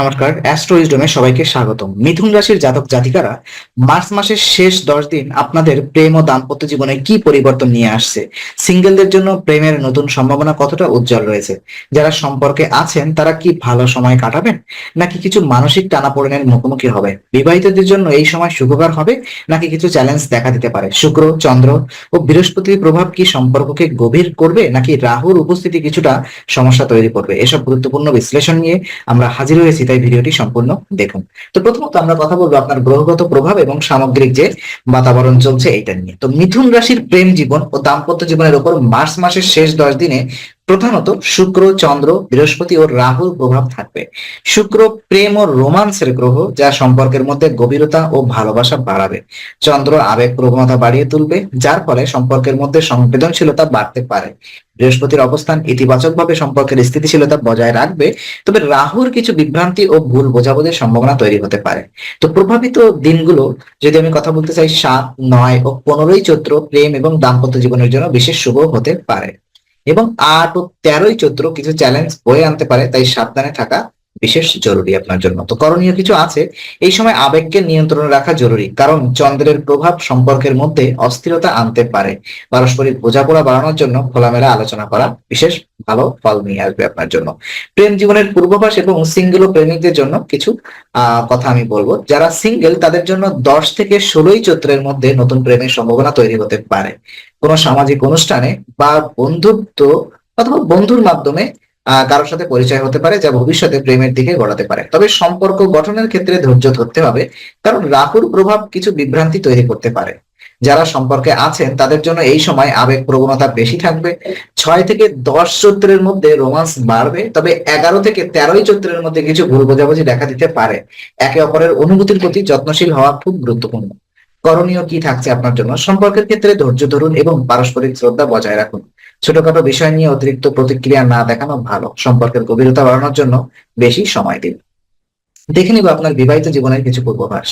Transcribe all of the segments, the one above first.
নমস্কার অ্যাস্ট্রো উইজডমে সবাইকে স্বাগতম। মিথুন রাশির জাতক জাতিকারা, মার্চ মাসের শেষ দশ দিন আপনাদের প্রেম ও দাম্পত্য জীবনে কি পরিবর্তন নিয়ে আসছে? সিঙ্গেলদের জন্য প্রেমের নতুন সম্ভাবনা কতটা উজ্জ্বল রয়েছে? যারা সম্পর্কে আছেন, তারা কি ভালো সময় কাটাবেন? নাকি কিছু মানসিক টানাপোড়েনের মুখোমুখি হবে বিবাহিতদের জন্য এই সময় সুখকর হবে, নাকি কিছু চ্যালেঞ্জ দেখা দিতে পারে? শুক্র, চন্দ্র ও বৃহস্পতির প্রভাব কি সম্পর্ককে গভীর করবে, নাকি রাহুর উপস্থিতি কিছুটা সমস্যা তৈরি করবে? এসব গুরুত্বপূর্ণ বিশ্লেষণ নিয়ে আমরা হাজির হয়েছি তাই ভিডিওটি সম্পূর্ণ দেখুন। তো প্রথমত আমরা কথা বলব আপনার গ্রহগত প্রভাব এবং সামগ্রিক যে বাতাবরণ চলছে এইটা নিয়ে। তো মিথুন রাশির প্রেম জীবন ও দাম্পত্য জীবনের উপর মার্চ মাসের শেষ দশ দিনে প্রধানত শুক্র, চন্দ্র, বৃহস্পতি ও রাহুর প্রভাব থাকবে। শুক্র প্রেম ও রোমান্সের গ্রহ, যা সম্পর্কের মধ্যে গভীরতা ও ভালোবাসা বাড়াবে। চন্দ্র আবেগ প্রবণতা বাড়িয়ে তুলবে, যার ফলে সম্পর্কের মধ্যে সংবেদনশীলতা বাড়তে পারে। বৃহস্পতির অবস্থান ইতিবাচকভাবে সম্পর্কের স্থিতিশীলতা বজায় রাখবে, তবে রাহুর কিছু বিভ্রান্তি ও ভুল বোঝাবুঝির সম্ভাবনা তৈরি হতে পারে। তো প্রভাবিত দিনগুলো, যদি আমি কথা বলতে চাই, সাত, নয় ও পনেরোই চৈত্র প্রেম এবং দাম্পত্য জীবনের জন্য বিশেষ শুভ হতে পারে। এবং আট ও তেরোই চৈত্র কিছু চ্যালেঞ্জ বয়ে আনতে পারে, তাই সাবধানে থাকা বিশেষ জরুরি আপনার জন্য। তো করণীয় কিছু আছে, এই সময় আবেগকে নিয়ন্ত্রণে রাখা জরুরি, কারণ চন্দ্রের প্রভাব সম্পর্কের মধ্যে অস্থিরতা আনতে পারে। পারস্পরিক বোঝাপড়া বাড়ানোর জন্য খোলামেলা আলোচনা করা বিশেষ ভালো ফল নিয়ে আসবে আপনার জন্য। প্রেম জীবনের পূর্বাভাস এবং সিঙ্গেল ও প্রেমিকদের জন্য কিছু কথা আমি বলব। যারা সিঙ্গেল তাদের জন্য দশ থেকে ষোলোই চৈত্রের মধ্যে নতুন প্রেমের সম্ভাবনা তৈরি হতে পারে। কোনো সামাজিক অনুষ্ঠানে বা বন্ধুত্ব অথবা বন্ধুর মাধ্যমে কারোর সাথে পরিচয় হতে পারে যা ভবিষ্যতে প্রেমের দিকে গড়াতে পারে। তবে সম্পর্ক গঠনের ক্ষেত্রে ধৈর্য ধরতে হবে, কারণ রাহুর প্রভাব কিছু বিভ্রান্তি তৈরি করতে পারে। যারা সম্পর্কে আছেন, তাদের জন্য এই সময় আবেগ প্রবণতা বেশি থাকবে। ছয় থেকে দশ চৈত্রের মধ্যে রোমান্স বাড়বে, তবে এগারো থেকে তেরোই চৈত্রের মধ্যে কিছু ভুল বোঝাবুঝি দেখা দিতে পারে। একে অপরের অনুভূতির প্রতি যত্নশীল হওয়া খুব গুরুত্বপূর্ণ। করণীয় কি থাকছে আপনার জন্য? সম্পর্কের ক্ষেত্রে ধৈর্য ধরুন এবং পারস্পরিক শ্রদ্ধা বজায় রাখুন। ছোটখাটো বিষয় নিয়ে অতিরিক্ত প্রতিক্রিয়া না দেখানো ভালো। সম্পর্কের গভীরতা বাড়ানোর জন্য বেশি সময় দিন। দেখে নিব আপনার বিবাহিত জীবনের কিছু পূর্বাভাস।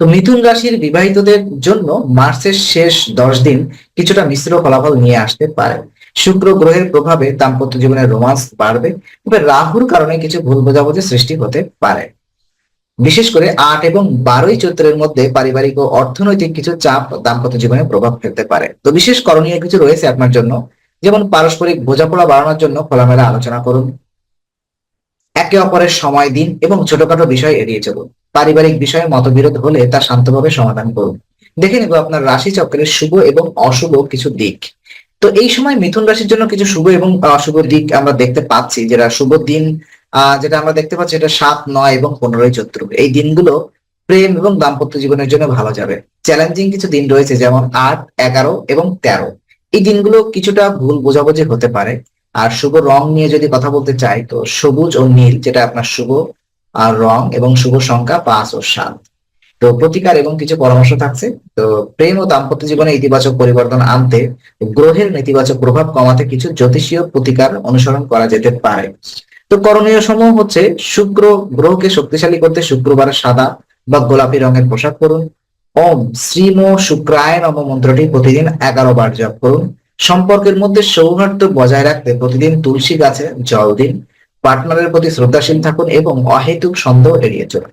তো মিথুন রাশির বিবাহিতদের জন্য মার্চের শেষ দশ দিন কিছুটা মিশ্র ফলাফল নিয়ে আসতে পারে। শুক্র গ্রহের প্রভাবে দাম্পত্য জীবনের রোমান্স বাড়বে। তবে রাহুর কারণে কিছু ভুল বোঝাবুঝি সৃষ্টি হতে পারে। বিশেষ করে আট এবং বারোই চৈত্রের মধ্যে পারিবারিক ও অর্থনৈতিক কিছু চাপ দাম্পত্য জীবনে প্রভাব ফেলতে পারে। তো বিশেষ করণীয় কিছু রয়েছে আপনার জন্য। যেমন পারস্পরিক বোঝাপড়া বাড়ানোর জন্য খোলামেলা আলোচনা করুন। একে অপরের সময় দিন এবং ছোটখাটো বিষয় এড়িয়ে চলুন। পারিবারিক বিষয়ে মতবিরোধ হলে তা শান্তভাবে সমাধান করুন। দেখে নেব আপনার রাশি চক্রের শুভ এবং অশুভ কিছু দিক। তো এই সময় মিথুন রাশির জন্য কিছু শুভ এবং অশুভ দিক আমরা দেখতে পাচ্ছি, যেটা শুভ দিন যেটা আমরা দেখতে পাচ্ছি এটা সাত, নয় এবং পনেরোই চৈত্র। এই দিনগুলো প্রেম এবং দাম্পত্য জীবনের জন্য ভালো যাবে। চ্যালেঞ্জিং কিছু দিন রয়েছে, যেমন আট, এগারো এবং তেরো। এই দিনগুলো কিছুটা ভুল বোঝাবুঝি হতে পারে। আর শুভ রং নিয়ে যদি কথা বলতে চাই, তো সবুজ ও নীল, যেটা আপনার শুভ, আর রং এবং শুভ সংখ্যা পাঁচ ও সাত। তো প্রতিকার এবং কিছু পরামর্শ থাকছে। তো প্রেম ও দাম্পত্য জীবনে ইতিবাচক পরিবর্তন আনতে গ্রহের নেতিবাচক প্রভাব কমাতে কিছু জ্যোতিষীয় প্রতিকার অনুসরণ করা যেতে পারে। তো করণীয় সমূহ হচ্ছে শুক্র গ্রহকে শক্তিশালী করতে শুক্রবার সাদা বা গোলাপি রঙের পোশাক পরুন। ওম শ্রীম শুক্রায় নম মন্ত্রটি প্রতিদিন এগারো বার জপ করুন। সম্পর্কের মধ্যে সৌহার্দ্য বজায় রাখতে প্রতিদিন তুলসী গাছে জল দিন। পার্টনারের প্রতি শ্রদ্ধাশীল থাকুন এবং অহেতুক সন্দেহ এড়িয়ে চলুন।